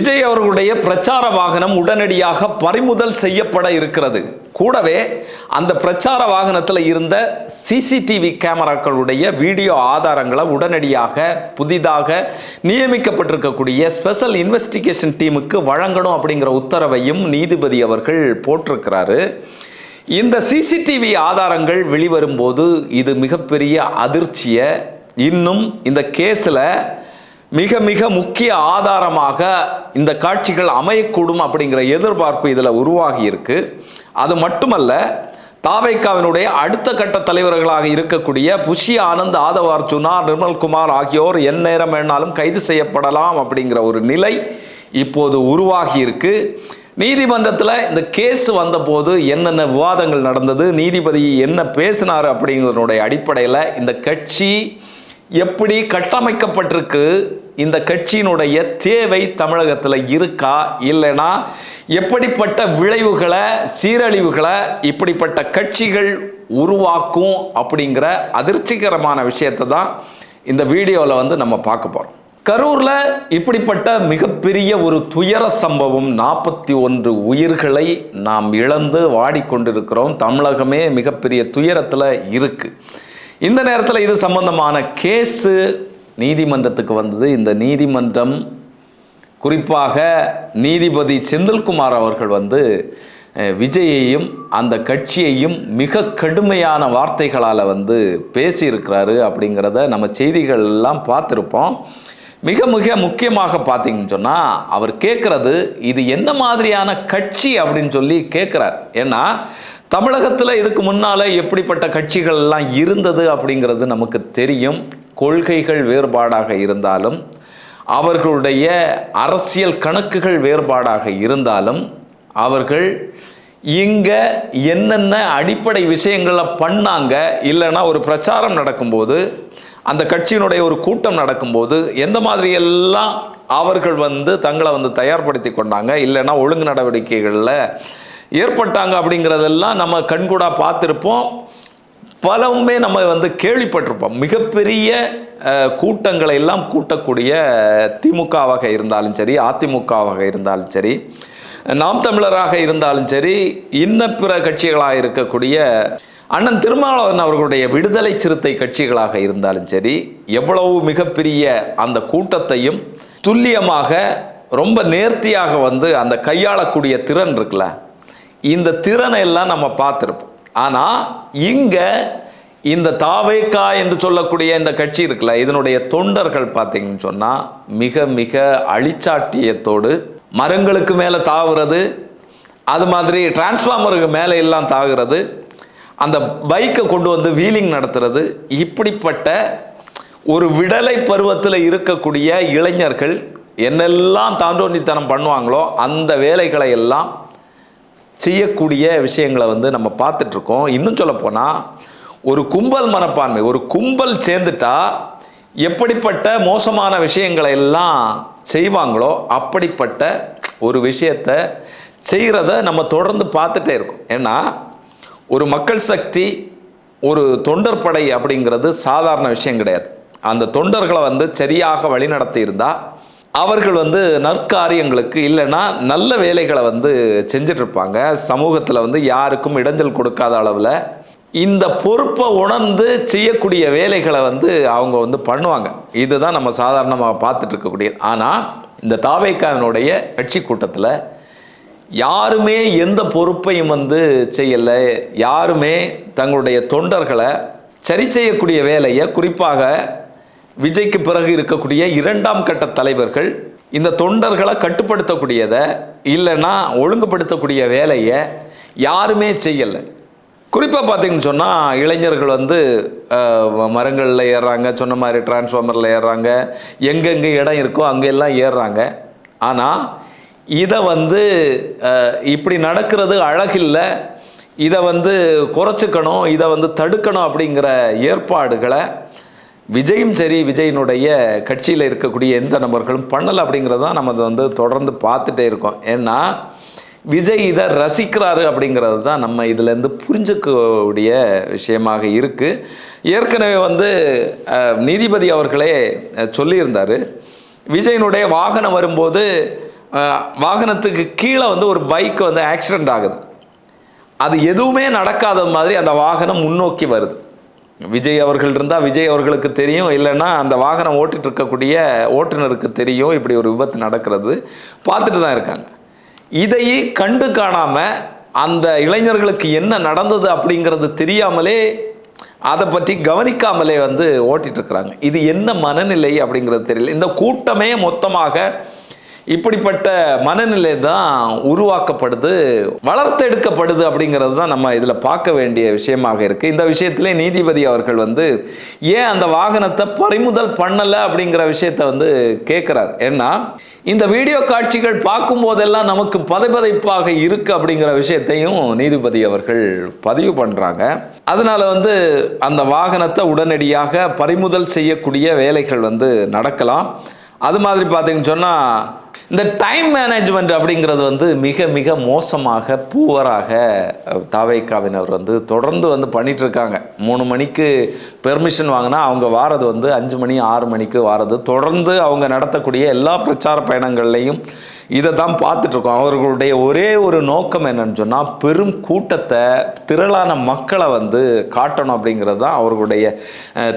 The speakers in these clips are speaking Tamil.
விஜய் அவர்களுடைய பிரச்சார வாகனம் உடனடியாக பறிமுதல் செய்யப்பட இருக்கிறது. கூடவே அந்த பிரச்சார வாகனத்தில் இருந்த சிசிடிவி கேமராக்களுடைய வீடியோ ஆதாரங்களை உடனடியாக புதிதாக நியமிக்கப்பட்டிருக்கக்கூடிய ஸ்பெஷல் இன்வெஸ்டிகேஷன் டீமுக்கு வழங்கணும் அப்படிங்கிற உத்தரவையும் நீதிபதி அவர்கள் போட்டிருக்கிறாரு. இந்த சிசிடிவி ஆதாரங்கள் வெளிவரும்போது இது மிகப்பெரிய அதிர்ச்சியை இன்னும் இந்த கேஸில் மிக மிக முக்கிய ஆதாரமாக இந்த காட்சிகள் அமையக்கூடும் அப்படிங்கிற எதிர்பார்ப்பு இதில் உருவாகி இருக்கு. அது மட்டுமல்ல தாவைக்காவினுடைய அடுத்த கட்ட தலைவர்களாக இருக்கக்கூடிய புஷி ஆனந்த் ஆதவ அர்ஜுனா நிர்மல்குமார் ஆகியோர் எந்நேரம் வேணாலும் கைது செய்யப்படலாம் அப்படிங்கிற ஒரு நிலை இப்போது உருவாகி இருக்கு. நீதிமன்றத்தில் இந்த கேஸ் வந்தபோது என்னென்ன விவாதங்கள் நடந்தது நீதிபதி என்ன பேசினார் அப்படிங்கிறனுடைய அடிப்படையில் இந்த கட்சி எப்படி கட்டமைக்கப்பட்டிருக்கு? இந்த கட்சியினுடைய தேவை தமிழகத்தில் இருக்கா இல்லைனா எப்படிப்பட்ட விளைவுகளை சீரழிவுகளை இப்படிப்பட்ட கட்சிகள் உருவாக்கும் அப்படிங்கிற அதிர்ச்சிகரமான விஷயத்தை தான் இந்த வீடியோவில் வந்து நம்ம பார்க்க போகிறோம் கரூரில் இப்படிப்பட்ட மிகப்பெரிய ஒரு துயர சம்பவம் நாற்பத்தி ஒன்று உயிர்களை நாம் இழந்து வாடிக்கொண்டிருக்கிறோம். தமிழகமே மிகப்பெரிய துயரத்தில் இருக்குது இந்த நேரத்தில் இது சம்பந்தமான கேஸு நீதிமன்றத்துக்கு வந்தது. இந்த நீதிமன்றம் குறிப்பாக நீதிபதி செந்தில்குமார் அவர்கள் வந்து விஜயையும் அந்த கட்சியையும் மிக கடுமையான வார்த்தைகளால் வந்து பேசியிருக்கிறாரு அப்படிங்கிறத நம்ம செய்திகள் எல்லாம் பார்த்துருப்போம். மிக மிக முக்கியமாக பார்த்தீங்கன்னு சொன்னால் அவர் கேட்குறது இது என்ன மாதிரியான கட்சி அப்படின்னு சொல்லி கேட்குறார். ஏன்னா தமிழகத்தில் இதுக்கு முன்னால் எப்படிப்பட்ட கட்சிகள் எல்லாம் இருந்தது அப்படிங்கிறது நமக்கு தெரியும். கொள்கைகள் வேறுபாடாக இருந்தாலும் அவர்களுடைய அரசியல் கணக்குகள் வேறுபாடாக இருந்தாலும் அவர்கள் இங்கே என்னென்ன அடிப்படை விஷயங்களை பண்ணாங்க இல்லைன்னா ஒரு பிரச்சாரம் நடக்கும்போது அந்த கட்சியினுடைய ஒரு கூட்டம் நடக்கும்போது எந்த மாதிரி எல்லாம் அவர்கள் வந்து தங்களை வந்து தயார்படுத்தி கொண்டாங்க இல்லைன்னா ஒழுங்கு நடவடிக்கைகளில் ஏற்பட்டாங்க அப்படிங்கிறதெல்லாம் நம்ம கண்கூடாக பார்த்துருப்போம். பலவுமே நம்ம வந்து கேள்விப்பட்டிருப்போம். மிகப்பெரிய கூட்டங்களை எல்லாம் கூட்டக்கூடிய திமுகவாக இருந்தாலும் சரி அதிமுகவாக இருந்தாலும் சரி நாம் தமிழராக இருந்தாலும் சரி இன்ன பிற கட்சிகளாக இருக்கக்கூடிய அண்ணன் திருமாவளவன் அவர்களுடைய விடுதலை சிறுத்தை கட்சிகளாக இருந்தாலும் சரி எவ்வளவு மிகப்பெரிய அந்த கூட்டத்தையும் துல்லியமாக ரொம்ப நேர்த்தியாக வந்து அந்த கையாளக்கூடிய திறன் இருக்குல்ல இந்த திறனை எல்லாம் நம்ம பார்த்துருப்போம். ஆனால் இங்கே இந்த தாவேக்கா என்று சொல்லக்கூடிய இந்த கட்சி இருக்குல்ல இதனுடைய தொண்டர்கள் பார்த்தீங்கன்னு சொன்னால் மிக மிக அழிச்சாட்டியத்தோடு மரங்களுக்கு மேலே தாவுறது அது மாதிரி டிரான்ஸ்ஃபார்மருக்கு மேலே எல்லாம் தாகுறது அந்த பைக்கை கொண்டு வந்து வீலிங் நடத்துறது இப்படிப்பட்ட ஒரு விடலை பருவத்தில் இருக்கக்கூடிய இளைஞர்கள் என்னெல்லாம் தாண்டோண்டித்தனம் பண்ணுவாங்களோ அந்த வேலைகளை எல்லாம் செய்யக்கூடிய விஷயங்களை வந்து நம்ம பார்த்துட்ருக்கோம். இன்னும் சொல்லப்போனால் ஒரு கும்பல் மனப்பான்மை ஒரு கும்பல் சேர்ந்துட்டா எப்படிப்பட்ட மோசமான விஷயங்களை எல்லாம் செய்வாங்களோ அப்படிப்பட்ட ஒரு விஷயத்தை செய்கிறத நம்ம தொடர்ந்து பார்த்துட்டே இருக்கோம். ஏன்னா ஒரு மக்கள் சக்தி ஒரு தொண்டர் படை அப்படிங்கிறது சாதாரண விஷயம் கிடையாது. அந்த தொண்டர்களை வந்து சரியாக வழிநடத்தி இருந்தால் அவர்கள் வந்து நற்காரியங்களுக்கு இல்லைன்னா நல்ல வேலைகளை வந்து செஞ்சிட்ருப்பாங்க சமூகத்தில் வந்து யாருக்கும் இடைஞ்சல் கொடுக்காத அளவில் இந்த பொறுப்பை உணர்ந்து செய்யக்கூடிய வேலைகளை வந்து அவங்க வந்து பண்ணுவாங்க. இதுதான் நம்ம சாதாரணமாக பார்த்துட்டு இருக்கக்கூடியது ஆனால் இந்த தாவேக்காவினுடைய கட்சி கூட்டத்தில் யாருமே எந்த பொறுப்பையும் வந்து செய்யலை. யாருமே தங்களுடைய தொண்டர்களை சரி செய்யக்கூடிய வேலையை குறிப்பாக விஜய்க்கு பிறகு இருக்கக்கூடிய இரண்டாம் கட்ட தலைவர்கள் இந்த தொண்டர்களை கட்டுப்படுத்தக்கூடியதை இல்லைன்னா ஒழுங்குபடுத்தக்கூடிய வேலையை யாருமே செய்யலை. குறிப்பாக பார்த்தீங்கன்னு சொன்னால் இளைஞர்கள் வந்து மரங்களில் ஏறுறாங்க சொன்ன மாதிரி டிரான்ஸ்ஃபார்மரில் ஏறுறாங்க எங்கெங்கே இடம் இருக்கோ அங்கெல்லாம் ஏறுறாங்க. ஆனால் இதை வந்து இப்படி நடக்கிறது அழகில்லை இதை வந்து குறைச்சிக்கணும் இதை வந்து தடுக்கணும் அப்படிங்கிற ஏற்பாடுகளை விஜயும் சரி விஜயினுடைய கட்சியில் இருக்கக்கூடிய எந்த நபர்களும் பண்ணலை அப்படிங்கிறது தான் நம்ம அதை வந்து தொடர்ந்து பார்த்துட்டே இருக்கோம். ஏன்னா விஜய் இதை ரசிக்கிறாரு அப்படிங்கிறது தான் நம்ம இதுலேருந்து புரிஞ்சுக்கக்கூடிய விஷயமாக இருக்குது ஏற்கனவே வந்து நீதிபதி அவர்களே சொல்லியிருந்தார். விஜயனுடைய வாகனம் வரும்போது வாகனத்துக்கு கீழே வந்து ஒரு பைக் வந்து ஆக்சிடென்ட் ஆகுது. அது எதுவுமே நடக்காத மாதிரி அந்த வாகனம் முன்னோக்கி வருது. விஜய் அவர்கள் இருந்தால் விஜய் அவர்களுக்கு தெரியும். இல்லைன்னா அந்த வாகனம் ஓட்டிட்டு இருக்கக்கூடிய ஓட்டுநருக்கு தெரியும். இப்படி ஒரு விபத்து நடக்கிறது. பார்த்துட்டு தான் இருக்காங்க. இதையே கண்டு காணாமல் அந்த இளைஞர்களுக்கு என்ன நடந்தது அப்படிங்கிறது தெரியாமலே அதை பற்றி கவனிக்காமலே வந்து ஓட்டிட்டு இருக்கிறாங்க. இது என்ன மனநிலை அப்படிங்கிறது தெரியல. இந்த கூட்டமே மொத்தமாக இப்படிப்பட்ட மனநிலை தான் உருவாக்கப்படுது வளர்த்தெடுக்கப்படுது அப்படிங்கிறது தான் நம்ம இதில் பார்க்க வேண்டிய விஷயமாக இருக்குது இந்த விஷயத்திலே நீதிபதி அவர்கள் வந்து ஏன் அந்த வாகனத்தை பறிமுதல் பண்ணலை அப்படிங்கிற விஷயத்தை வந்து கேட்குறார் ஏன்னா இந்த வீடியோ காட்சிகள் பார்க்கும் போதெல்லாம் நமக்கு பதைபதைப்பாக இருக்கு அப்படிங்கிற விஷயத்தையும் நீதிபதி அவர்கள் பதிவு பண்ணுறாங்க அதனால வந்து அந்த வாகனத்தை உடனடியாக பறிமுதல் செய்யக்கூடிய வேலைகள் வந்து நடக்கலாம். அது மாதிரி பார்த்தீங்கன்னு சொன்னால் இந்த டைம் மேனேஜ்மெண்ட் அப்படிங்கிறது வந்து மிக மிக மோசமாக பூவராக தாவைக்காவினர் வந்து தொடர்ந்து வந்து பண்ணிகிட்ருக்காங்க மூணு மணிக்கு பெர்மிஷன் வாங்கினா அவங்க வாரது வந்து அஞ்சு மணி ஆறு மணிக்கு வாரது. தொடர்ந்து அவங்க நடத்தக்கூடிய எல்லா பிரச்சார பயணங்கள்லையும் இதை தான் பார்த்துட்டு இருக்கோம் அவர்களுடைய ஒரே ஒரு நோக்கம் என்னன்னு சொன்னால் பெரும் கூட்டத்தை திரளான மக்களை வந்து காட்டணும் அப்படிங்கிறது தான் அவர்களுடைய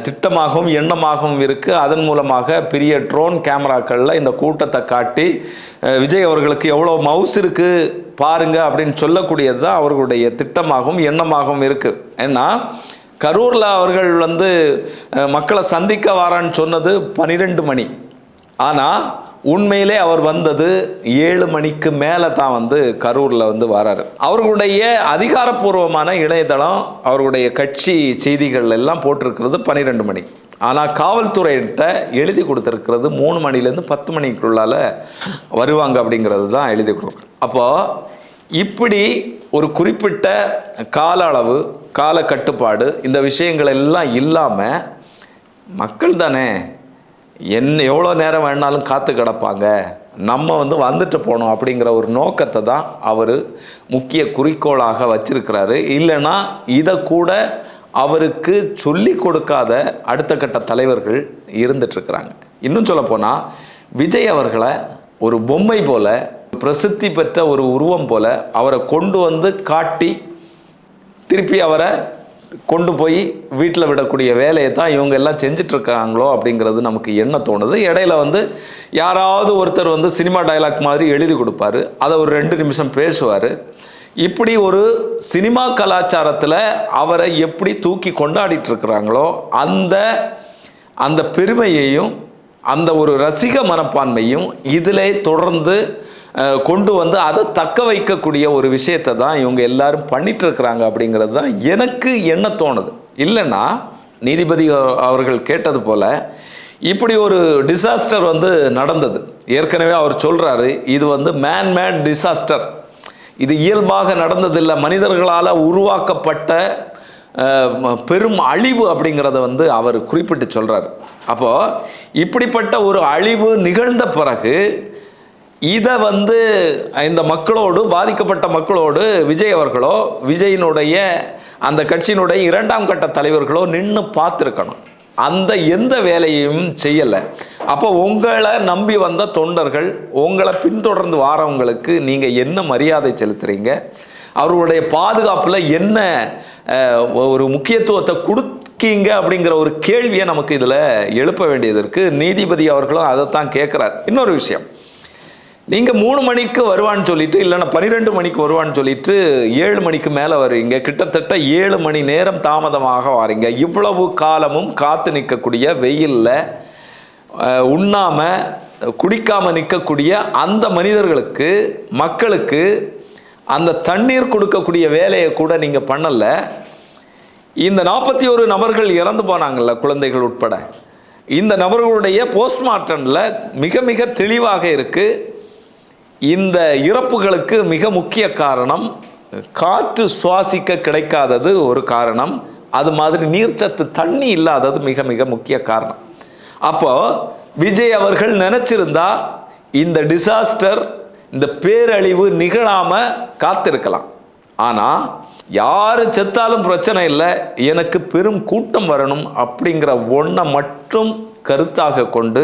திட்டமாகவும் எண்ணமாகவும் இருக்குது அதன் மூலமாக பெரிய ட்ரோன் கேமராக்களில் இந்த கூட்டத்தை காட்டி விஜய் அவர்களுக்கு எவ்வளோ மவுஸ் இருக்குது பாருங்க அப்படின்னு சொல்லக்கூடியது தான் அவர்களுடைய திட்டமாகவும் எண்ணமாகவும் இருக்குது ஏன்னா கரூரில் அவர்கள் வந்து மக்களை சந்திக்க வாரான்னு சொன்னது பன்னிரெண்டு மணி. ஆனால் உண்மையிலே அவர் வந்தது ஏழு மணிக்கு மேலே தான் வந்து கரூரில் வந்து வராரு. அவர்களுடைய அதிகாரப்பூர்வமான இணையதளம் அவர்களுடைய கட்சி செய்திகள் எல்லாம் போட்டிருக்கிறது பன்னிரெண்டு மணி. ஆனால் காவல்துறையிட்ட எழுதி கொடுத்துருக்கிறது மூணு மணிலேருந்து பத்து மணிக்குள்ளால வருவாங்க அப்படிங்கிறது தான் எழுதி கொடுக்குறோம் அப்போது இப்படி ஒரு குறிப்பிட்ட கால அளவு கால கட்டுப்பாடு இந்த விஷயங்கள் எல்லாம் இல்லாமல் மக்கள் தானே என்ன எவ்வளோ நேரம் வேணாலும் காத்து கிடப்பாங்க? நம்ம வந்து வந்துட்டு போனோம் அப்படிங்கிற ஒரு நோக்கத்தை தான் அவர் முக்கிய குறிக்கோளாக வச்சிருக்கிறாரு. இல்லைன்னா இதை கூட அவருக்கு சொல்லி கொடுக்காத அடுத்த கட்ட தலைவர்கள் இருந்துட்டுருக்கிறாங்க இன்னும் சொல்லப்போனால் விஜய் அவர்களை ஒரு பொம்மை போல பிரசித்தி பெற்ற ஒரு உருவம் போல அவரை கொண்டு வந்து காட்டி திருப்பி அவரை கொண்டு போய் வீட்டில் விடக்கூடிய வேலையை தான் இவங்க எல்லாம் செஞ்சிட்ருக்காங்களோ அப்படிங்கிறது நமக்கு என்ன தோணுது? இடையில வந்து யாராவது ஒருத்தர் வந்து சினிமா டயலாக் மாதிரி எழுதி கொடுப்பாரு. அதை ஒரு ரெண்டு நிமிஷம் பேசுவார். இப்படி ஒரு சினிமா கலாச்சாரத்தில் அவரை எப்படி தூக்கி கொண்டாடிட்டு இருக்கிறாங்களோ அந்த அந்த பெருமையையும் அந்த ஒரு ரசிக மனப்பான்மையும் இதிலே தொடர்ந்து கொண்டு வந்து அதை தக்க வைக்கக்கூடிய ஒரு விஷயத்தை தான் இவங்க எல்லாரும் பண்ணிட்டு இருக்கிறாங்க அப்படிங்கிறது தான் எனக்கு என்ன தோணுது. இல்லைன்னா நீதிபதி அவர்கள் கேட்டது போல இப்படி ஒரு டிசாஸ்டர் வந்து நடந்தது. ஏற்கனவே அவர் சொல்கிறாரு இது வந்து மேன் மேட் டிசாஸ்டர் இது இயல்பாக நடந்ததில்லை. மனிதர்களால் உருவாக்கப்பட்ட பெரும் அழிவு அப்படிங்கிறத வந்து அவர் குறிப்பிட்டு சொல்கிறார் அப்போது இப்படிப்பட்ட ஒரு அழிவு நிகழ்ந்த பிறகு இதை வந்து இந்த மக்களோடு பாதிக்கப்பட்ட மக்களோடு விஜய் அவர்களோ விஜயினுடைய அந்த கட்சியினுடைய இரண்டாம் கட்ட தலைவர்களோ நின்று பார்த்துருக்கணும். அந்த எந்த வேலையும் செய்யலை. அப்போ உங்களை நம்பி வந்த தொண்டர்கள் உங்களை பின்தொடர்ந்து வாரவங்களுக்கு நீங்கள் என்ன மரியாதை செலுத்துகிறீங்க அவர்களுடைய பாதுகாப்பில் என்ன ஒரு முக்கியத்துவத்தை கொடுக்கீங்க அப்படிங்கிற ஒரு கேள்வியை நமக்கு இதில் எழுப்ப வேண்டியது இருக்குது நீதிபதி அவர்களும் அதைத்தான் கேட்குறார் இன்னொரு விஷயம். நீங்கள் மூணு மணிக்கு வருவான்னு சொல்லிட்டு இல்லைன்னா பன்னிரெண்டு மணிக்கு வருவான்னு சொல்லிட்டு ஏழு மணிக்கு மேலே வருவீங்க கிட்டத்தட்ட ஏழு மணி நேரம் தாமதமாக வாரீங்க. இவ்வளவு காலமும் காத்து நிற்கக்கூடிய வெயிலில் உண்ணாமல் குடிக்காமல் நிற்கக்கூடிய அந்த மனிதர்களுக்கு மக்களுக்கு அந்த தண்ணீர் கொடுக்கக்கூடிய வேலையை கூட நீங்கள் பண்ணலை. இந்த நாற்பத்தி ஒரு நபர்கள் இறந்து போனாங்கல்ல குழந்தைகள் உட்பட. இந்த நபர்களுடைய போஸ்ட்மார்ட்டமில் மிக மிக தெளிவாக இருக்குது இந்த இறப்புகளுக்கு மிக முக்கிய காரணம் காற்று சுவாசிக்க கிடைக்காதது ஒரு காரணம் அது மாதிரி நீர்ச்சத்து தண்ணி இல்லாதது மிக மிக முக்கிய காரணம். அப்போ விஜய் அவர்கள் நினைச்சிருந்தா இந்த டிசாஸ்டர் இந்த பேரழிவு நிகழாம காத்திருக்கலாம். ஆனா யாரு செத்தாலும் பிரச்சனை இல்லை எனக்கு பெரும் கூட்டம் வரணும் அப்படிங்கிற ஒன்றை மட்டும் கருத்தாக கொண்டு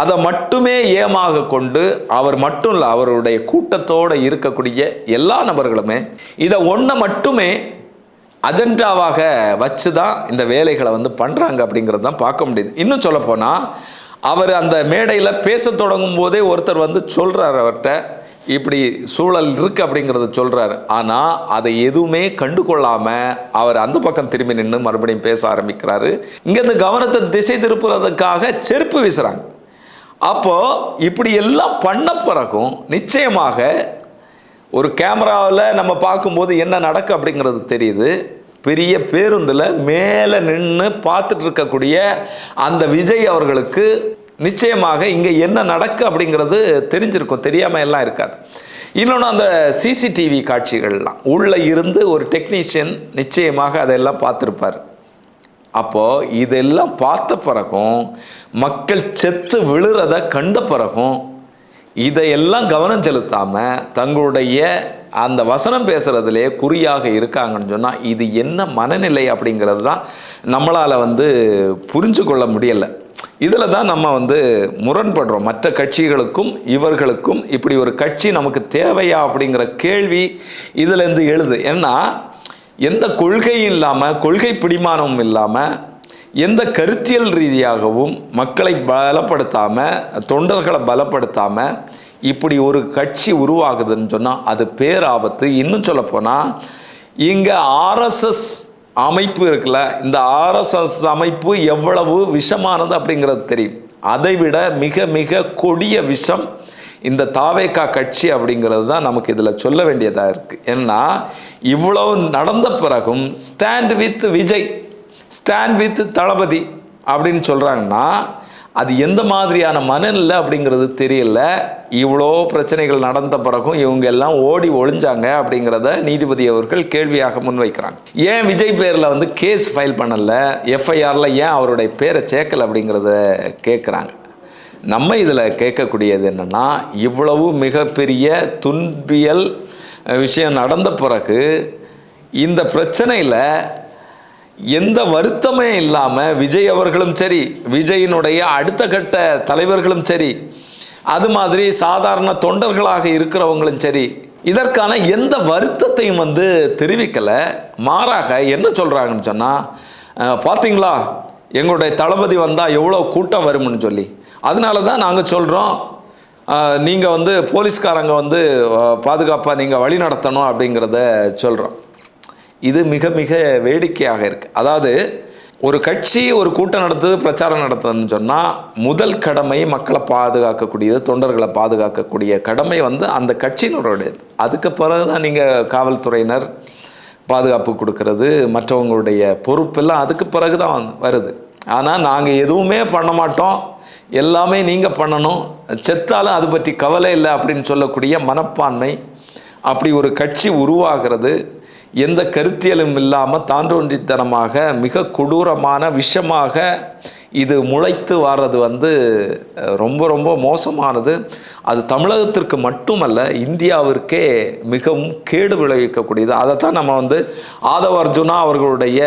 அதை மட்டுமே ஏமாக கொண்டு அவர் மட்டும் இல்லை அவருடைய கூட்டத்தோடு இருக்கக்கூடிய எல்லா நபர்களுமே இதை ஒன்றை மட்டுமே அஜெண்டாவாக வச்சு தான் இந்த வேலைகளை வந்து பண்ணுறாங்க அப்படிங்கிறது தான் பார்க்க முடியுது. இன்னும் சொல்லப்போனால் அவர் அந்த மேடையில் பேச தொடங்கும் போதே ஒருத்தர் வந்து சொல்கிறார் அவர்கிட்ட இப்படி சூழல் இருக்குது அப்படிங்கிறத சொல்கிறார் ஆனால் அதை எதுவுமே கண்டு கொள்ளாமல் அவர் அந்த பக்கம் திரும்பி நின்று மறுபடியும் பேச ஆரம்பிக்கிறாரு. இங்கேருந்து கவனத்தை திசை திருப்புறதுக்காக செருப்பு வீசுகிறாங்க அப்போது இப்படி எல்லாம் பண்ண பிறகும் நிச்சயமாக ஒரு கேமராவில் நம்ம பார்க்கும்போது என்ன நடக்கு அப்படிங்கிறது தெரியுது. பெரிய பேருந்தில் மேலே நின்று பார்த்துட்டு இருக்கக்கூடிய அந்த விஜய் அவர்களுக்கு நிச்சயமாக இங்கே என்ன நடக்கு அப்படிங்கிறது தெரிஞ்சிருக்கும் தெரியாமல் எல்லாம் இருக்காது. இன்னொன்று அந்த சிசிடிவி காட்சிகள்லாம். உள்ளே இருந்து ஒரு டெக்னீஷியன் நிச்சயமாக அதெல்லாம் பார்த்துருப்பார். அப்போது இதெல்லாம் பார்த்த பிறகும் மக்கள் செத்து விழுறத கண்ட பிறகும் இதையெல்லாம் கவனம் செலுத்தாமல் தங்களுடைய அந்த வசனம் பேசுகிறதுலே குறியாக இருக்காங்கன்னு சொன்னால் இது என்ன மனநிலை அப்படிங்கிறது தான் நம்மளால் வந்து புரிஞ்சு கொள்ள முடியலை. இதில் தான் நம்ம வந்து முரண்படுறோம். மற்ற கட்சிகளுக்கும் இவர்களுக்கும் இப்படி ஒரு கட்சி நமக்கு தேவையா அப்படிங்கிற கேள்வி இதிலேருந்து எழுது. ஏன்னா எந்த கொள்கையும் இல்லாமல் கொள்கை பிடிமானமும் இல்லாமல் எந்த கருத்தியல் ரீதியாகவும் மக்களை பலப்படுத்தாமல் தொண்டர்களை பலப்படுத்தாமல் இப்படி ஒரு கட்சி உருவாகுதுன்னு சொன்னால் அது பேராபத்து. இன்னும் சொல்லப்போனால் இங்கே ஆர்எஸ்எஸ் அமைப்பு இருக்குல்ல இந்த ஆர்எஸ்எஸ் அமைப்பு எவ்வளவு விஷமானது அப்படிங்கிறது தெரியும். அதை விட மிக மிக கொடிய விஷம் இந்த தாவேக்கா கட்சி அப்படிங்கிறது தான் நமக்கு இதில் சொல்ல வேண்டியதாக இருக்குது ஏன்னா இவ்வளவு நடந்த பிறகும் stand with Vijay stand with Thalapathy அப்படின்னு சொல்கிறாங்கன்னா அது எந்த மாதிரியான மனநிலை அப்படிங்கிறது தெரியல. இவ்வளோ பிரச்சனைகள் நடந்த பிறகும் இவங்க எல்லாம் ஓடி ஒளிஞ்சாங்க அப்படிங்கிறத நீதிபதி அவர்கள் கேள்வியாக முன்வைக்கிறாங்க. ஏன் விஜய் பேரில் வந்து கேஸ் ஃபைல் பண்ணலை? எஃப்ஐஆரில் ஏன் அவருடைய பேரை சேர்க்கல அப்படிங்கிறத கேட்குறாங்க நம்ம இதில் கேட்கக்கூடியது என்னென்னா இவ்வளவு மிகப்பெரிய துன்பியல் விஷயம் நடந்த பிறகு இந்த பிரச்சனையில் எந்த வருத்தமே இல்லாமல் விஜய் அவர்களும் சரி விஜயினுடைய அடுத்த கட்ட தலைவர்களும் சரி அது மாதிரி சாதாரண தொண்டர்களாக இருக்கிறவங்களும் சரி இதற்கான எந்த வருத்தத்தையும் வந்து தெரிவிக்கலை. மாறாக என்ன சொல்கிறாங்கன்னு சொன்னால் பார்த்தீங்களா எங்களுடைய தளபதி வந்தால் எவ்வளோ கூட்டம் வரும்னு சொல்லி. அதனால தான் நாங்கள் சொல்கிறோம் நீங்கள் வந்து போலீஸ்காரங்க வந்து பாதுகாப்பாக நீங்கள் வழி நடத்தணும் அப்படிங்கிறத சொல்கிறோம் இது மிக மிக வேடிக்கையாக இருக்குது அதாவது ஒரு கட்சி ஒரு கூட்டம் நடத்துது பிரச்சாரம் நடத்துதுன்னு சொன்னால் முதல் கடமை மக்களை பாதுகாக்கக்கூடியது தொண்டர்களை பாதுகாக்கக்கூடிய கடமை வந்து அந்த கட்சியினருடையது. அதுக்கு பிறகு தான் நீங்கள் காவல்துறையினர் பாதுகாப்பு கொடுக்கறது மற்றவங்களுடைய பொறுப்பெல்லாம் அதுக்கு பிறகு தான் வந்து வருது. ஆனால் நாங்கள் எதுவுமே பண்ண மாட்டோம். எல்லாமே நீங்கள் பண்ணணும். செத்தாலும் அது பற்றி கவலை இல்லை அப்படின்னு சொல்லக்கூடிய மனப்பான்மை அப்படி ஒரு கட்சி உருவாகிறது. எந்த கருத்தியலும் இல்லாமல் தாண்டோன்றித்தனமாக மிக கொடூரமான விஷமாக இது முளைத்து வர்றது வந்து ரொம்ப ரொம்ப மோசமானது. அது தமிழகத்திற்கு மட்டுமல்ல இந்தியாவிற்கே மிகவும் கேடு விளைவிக்கக்கூடியது. அதைத்தான் நம்ம வந்து ஆதவ அர்ஜுனா அவர்களுடைய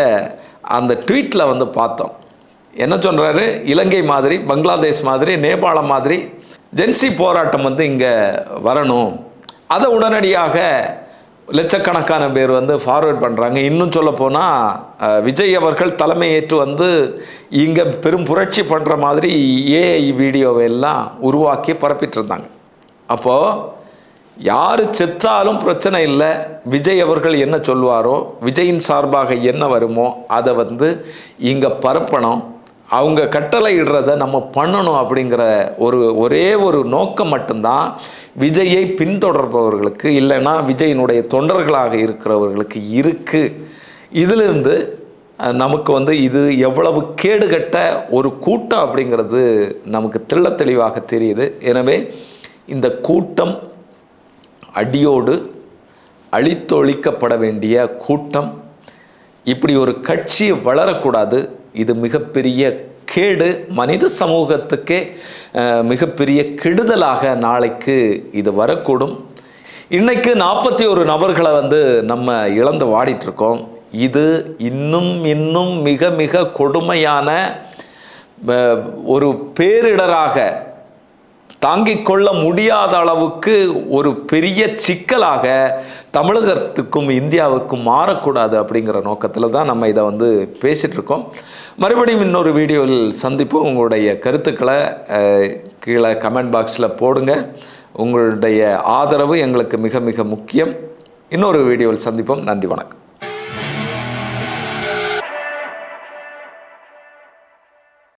அந்த ட்வீட்டில் வந்து பார்த்தோம். என்ன சொல்கிறாரு இலங்கை மாதிரி பங்களாதேஷ் மாதிரி நேபாளம் மாதிரி ஜென்சி போராட்டம் வந்து இங்கே வரணும். அதை உடனடியாக லட்சக்கணக்கான பேர் வந்து ஃபார்வேர்ட் பண்ணுறாங்க இன்னும் சொல்ல போனால் விஜய் அவர்கள் தலைமையேற்று வந்து இங்கே பெரும் புரட்சி பண்ணுற மாதிரி ஏஐ வீடியோவை எல்லாம் உருவாக்கி பரப்பிட்டுருந்தாங்க. அப்போது யார் செத்தாலும் பிரச்சனை இல்லை. விஜய் அவர்கள் என்ன சொல்வாரோ விஜயின் சார்பாக என்ன வருமோ அதை வந்து இங்கே பரப்பணும். அவங்க கட்டளை இடுறத நம்ம பண்ணணும் அப்படிங்கிற ஒரு ஒரே ஒரு நோக்கம் மட்டும்தான் விஜயை பின்தொடர்பவர்களுக்கு இல்லைன்னா விஜயினுடைய தொண்டர்களாக இருக்கிறவர்களுக்கு இருக்குது இதிலிருந்து நமக்கு வந்து இது எவ்வளவு கேடுகட்ட ஒரு கூட்டம் அப்படிங்கிறது நமக்கு தெள்ள தெளிவாக தெரியுது. எனவே இந்த கூட்டம் அடியோடு அழித்தொழிக்கப்பட வேண்டிய கூட்டம். இப்படி ஒரு கட்சி வளரக்கூடாது. இது மிகப்பெரிய கேடு மனித சமூகத்துக்கே மிகப்பெரிய கெடுதலாக நாளைக்கு இது வரக்கூடும். இன்றைக்கு நாற்பத்தி ஒரு நபர்களை வந்து நம்ம இழந்து வாடிட்டுருக்கோம். இது இன்னும் இன்னும் மிக மிக கொடுமையான ஒரு பேரிடராக தாங்கிக் கொள்ள முடியாத அளவுக்கு ஒரு பெரிய சிக்கலாக தமிழகத்துக்கும் இந்தியாவுக்கும் மாறக்கூடாது அப்படிங்கிற நோக்கத்தில் தான் நம்ம இதை வந்து பேசிகிட்ருக்கோம் இருக்கோம் மறுபடியும் இன்னொரு வீடியோவில் சந்திப்போம். உங்களுடைய கருத்துக்களை கீழே கமெண்ட் பாக்ஸில் போடுங்க. உங்களுடைய ஆதரவு எங்களுக்கு மிக மிக முக்கியம். இன்னொரு வீடியோவில் சந்திப்போம். நன்றி வணக்கம்.